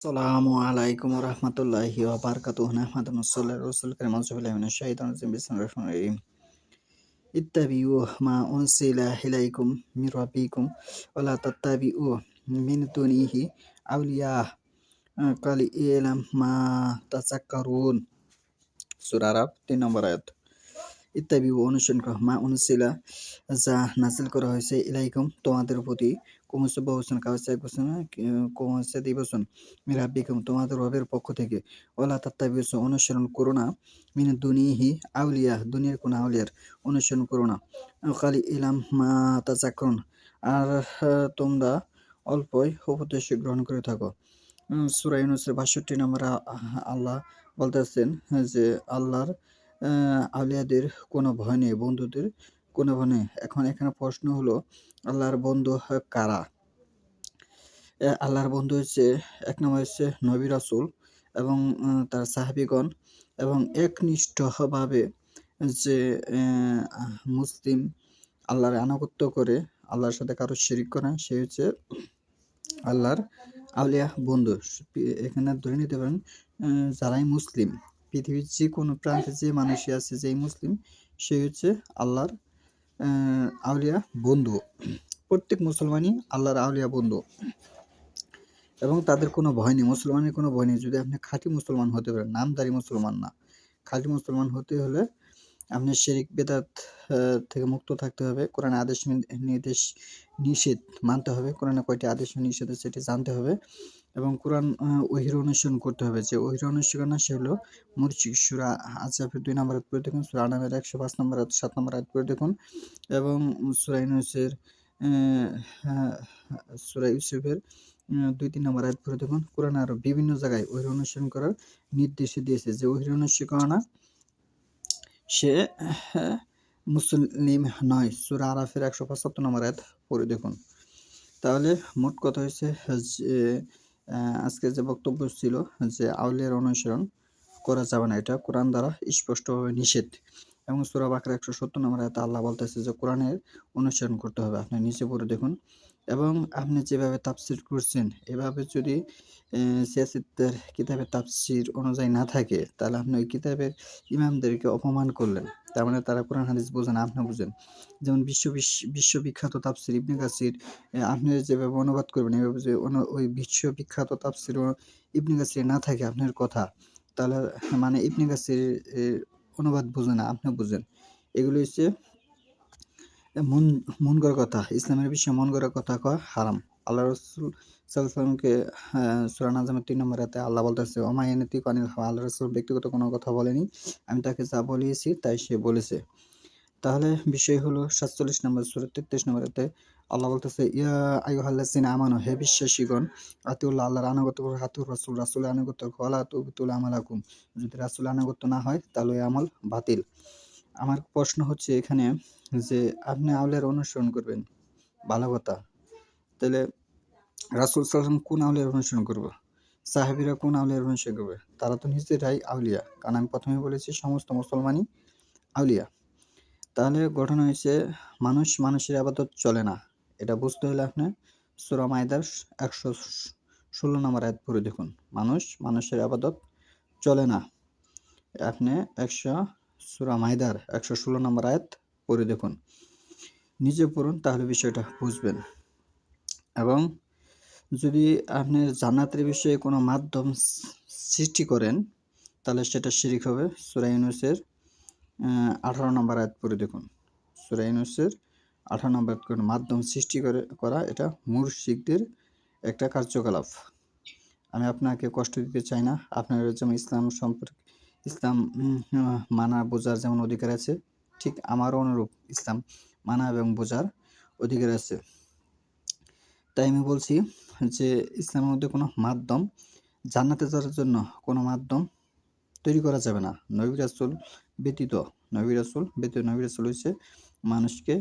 আসসালামু আলাইকুম রহমতুল্লাহি ওবারকাতুহু নাহমাদুহু সাল্লাল্লাহু রাসূল কারীম আউযুবিল্লাহি মিনাশ শাইতানির রাজিম বিসমিল্লাহির রহমানির রহিম ইত্তাবিউ মা উনসিলা ইলাইকুম মির রাব্বিকুম ওয়া লা তাত্তাবিউ মিন দুনিহি আউলিয়া কালিইলাম মা তাযাক্কারুন সূরা আরাফ 3 নম্বর আয়াত ইত্যাবি অনুসরণ করো মা অনুশীলা যা নাজিল করা হয়েছে। ইলাইকুম তোমাদের প্রতি কুমসে বহুসন কাউসে এক বছর কুমসে দুই তোমাদের রবের পক্ষ থেকে ওলা তাত্তাবি অনুসরণ করো না। মিন দুনিহি আউলিয়া, দুনিয়ার কোন আউলিয়ার অনুসরণ করো না। খালি ইলাম মা তাজাকরুন আর তোমরা অল্পই উপদেশ গ্রহণ করে থাকো। সুরাই ইউনুসের বাষট্টি নম্বর আল্লাহ বলতেছেন যে, আল্লাহর আউলিয়াদের কোনো ভয় নেই, বন্ধুদের কোনো ভয় নেই। এখন এখানে প্রশ্ন হলো, আল্লাহর বন্ধু কারা? আল্লাহর বন্ধু হচ্ছে, এক নম্বর হচ্ছে নবী রাসুল এবং তার সাহাবিগণ এবং একনিষ্ঠভাবে যে মুসলিম আল্লাহর আনুগত্য করে, আল্লাহর সাথে কারও শিরিক করে সে হচ্ছে আল্লাহর আউলিয়া বন্ধু। এখানে ধরে নিতে পারেন যারাই মুসলিম। পৃথিবীর যে কোনো প্রান্তে যে মানুষই আছে, যেই মুসলিম, সে হচ্ছে আল্লাহর আউলিয়া বন্ধু। প্রত্যেক মুসলমানই আল্লাহর আউলিয়া বন্ধু। এবং তাদের কোনো ভয় নেই, মুসলমানের কোনো ভয় নেই। যদি আপনি খাঁটি মুসলমান হতে পারেন, নামদারি মুসলমান না। খাঁটি মুসলমান হতে হলে আপনি শেরিক, বেদাত থেকে মুক্ত থাকতে হবে। কোরআন আদেশ নির্দেশ নিষেধ মানতে হবে। কোরআনে কয়টি আদেশ নিষেধ সেটি জানতে হবে। এবং কোরআন ওহির অনুসরণ করতে হবে। যে ওহির অনুসরণ সে হলো মুরচিক সুরা আজাফের দুই নম্বর পড়ে দেখুন, সুরা নামের একশো পাঁচ নম্বর সাত নম্বর আয়াত পড়ে দেখুন এবং সুরা ইউনুসের সুরা ইউসুফের দুই তিন নম্বর আয়াত পড়ে দেখুন, কোরআন আরও বিভিন্ন জায়গায় ওহির অনুসরণ করার নির্দেশ দিয়েছে। যে ওহির অনুসরণ সে মুসলিম নয়। সুরা আরাফের একশো পঁচাত্তর নম্বর আয়াত পড়ে দেখুন। তাহলে মোট কথা হয়েছে যে আজকে যে বক্তব্য ছিল যে আউলিয়ার অনুসরণ করা যাবে না, এটা কোরআন দ্বারা স্পষ্টভাবে নিষেধ। এবং সুরা বাকরা একশো সত্তর নম্বর আয়াতে আল্লাহ বলতেছে যে কোরআনের অনুসরণ করতে হবে, আপনি নিচে পড়ে দেখুন। এবং আপনি যেভাবে তাফসির করছেন, এভাবে যদি সিয়াসিত্তের কিতাবের তাপসির অনুযায়ী না থাকে, তাহলে আপনি ওই কিতাবের ইমামদেরকে অপমান করলেন। তার মানে তারা কোরআন হাদিস বোঝেন আপনি বুঝেন। যেমন বিশ্ব বিশ্ববিখ্যাত তাফসির ইবনে কাসির আপনি যেভাবে অনুবাদ করবেন এভাবে যে ওই বিশ্ববিখ্যাত তাফসির ইবনে কাসির না থাকে আপনার কথা, তাহলে মানে ইবনে কাসির অনুবাদ বুঝে না আপনি বুঝেন। এগুলো হচ্ছে মন মন করার কথা, ইসলামের বিষয়ে মন করার কথা কয় হারাম। আল্লাহ রসুল সাল্লামকে সুরান আজমের তিন নম্বর হাতে আল্লাহ বলতেছে অমায়নতি কানিল আল্লাহ রসুল ব্যক্তিগত কোনো কথা বলেনি। আমি তাকে যা বলিয়েছি তাই সে বলেছে। তাহলে বিষয় হলো সাতচল্লিশ নম্বর সুরা, তেত্রিশ নম্বরেতে আল্লাহ বলতেছে, ইয়া আইহাল্লাসিন আমানো, হে বিশ্বাসীগণ, আতিউল্লাহ আল্লাহর আনুগত্য হাতুর রাসুল রাসুল আনুগত্য কলা তুবিতুল আমালাকুম। যদি রাসুল আনুগত্য না হয়, তাহলে আমল বাতিল। আমার প্রশ্ন হচ্ছে এখানে যে আপনি আউলের অনুসরণ করবেন, ভালো কথা। তাহলে রাসুল সাল্লাম কোন আউলিয়ার অনুসরণ করব? সাহেবিরা কোন আউলিয়ার অনুসরণ করবে? তারা তো নিজেরাই আউলিয়া, কারণ আমি প্রথমে বলেছি সমস্ত মুসলমানই আউলিয়া। তাহলে গঠন হয়েছে, মানুষ মানুষের আবাদত চলে না। এটা বুঝতে হলে আপনি সুরা মায়দার একশো ষোলো নম্বর আয়াত পড়ে দেখুন। মানুষ মানুষের আবাদত চলে না। আপনি একশো সুরা মায়দার একশো ষোলো নম্বর আয়াত পড়ে দেখুন। নিজে পড়ুন, তাহলে বিষয়টা বুঝবেন। এবং যদি আপনি জান্নাতের বিষয়ে কোনো মাধ্যম সৃষ্টি করেন, তাহলে সেটা শিরিক হবে। সুরা ইউনুসের আঠারো নম্বর আয়াত পড়ে দেখুন। সুরা ইউনুসের আঠারো নম্বর কোনো মাধ্যম সৃষ্টি করে, করা এটা মুর্শিকদের একটা কার্যকলাপ। আমি আপনাকে কষ্ট দিতে চাই না। আপনার যেমন ইসলাম সম্পর্কে, ইসলাম মানা বোঝার যেমন অধিকার আছে, ঠিক আমারও অনুরূপ ইসলাম মানা এবং বোঝার অধিকার আছে। তাই আমি বলছি যে ইসলামের মধ্যে কোনো মাধ্যম, জান্নাতে যাওয়ার জন্য কোনো মাধ্যম তৈরি করা যাবে না। নবী রাসুল ব্যতীত, নবী রাসুল ব্যতীত, নবী রাসুল হচ্ছে মানুষকে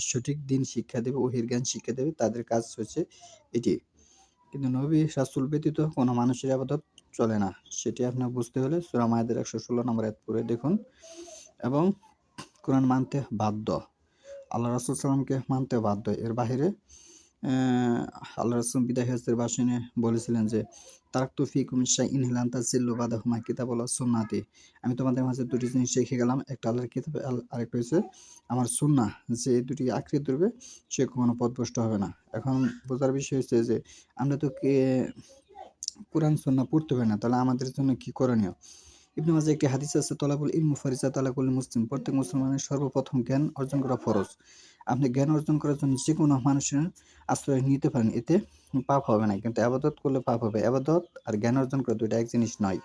সঠিক দিন শিক্ষা দেবে ওহির জ্ঞান শিক্ষা দেবে, তাদের কাজ হচ্ছে এটি। কিন্তু নবী রাসুল ব্যতীত কোনো মানুষের আবাদত চলে না। সেটি আপনার বুঝতে হলে সুরা মায়েদের একশো ষোলো নম্বর এক পড়ে দেখুন। এবং কোরআন মানতে বাধ্য। আল্লাহ রাসুল সাল্লামকে মানতে বাধ্য। এর বাহিরে আল্লাহ রসুল বিদায় হাজের বলেছিলেন যে তারাক্তু ফিকুম শাইইন হিলান তাজিল্লু বাদাহুমা কিতাবুল্লাহ সুন্নাতি। আমি তোমাদের মাঝে দুটি জিনিস শিখে গেলাম। একটা আল্লাহর কিতাব আরেকটা হচ্ছে আমার সুন্না যে এই দুটি আঁকড়ে ধরবে, সে কখনো পথভ্রষ্ট হবে না। এখন বোঝার বিষয় হচ্ছে যে, আমরা তো কে কোরআন সুন্না পড়তে পারি না। তাহলে আমাদের জন্য কি করণীয়? ইবনে মাঝে একটি হাদিস আছে, তলাবুল ইলমু ফারিজা তালাকুল মুসলিম। প্রত্যেক মুসলমানের সর্বপ্রথম জ্ঞান অর্জন করা ফরজ। আপনি জ্ঞান অর্জন করার জন্য যে কোনো মানুষের আশ্রয় নিতে পারেন, এতে পাপ হবে না। কিন্তু আবাদত করলে পাপ হবে। আবাদত আর জ্ঞান অর্জন করা দুইটা এক জিনিস নয়।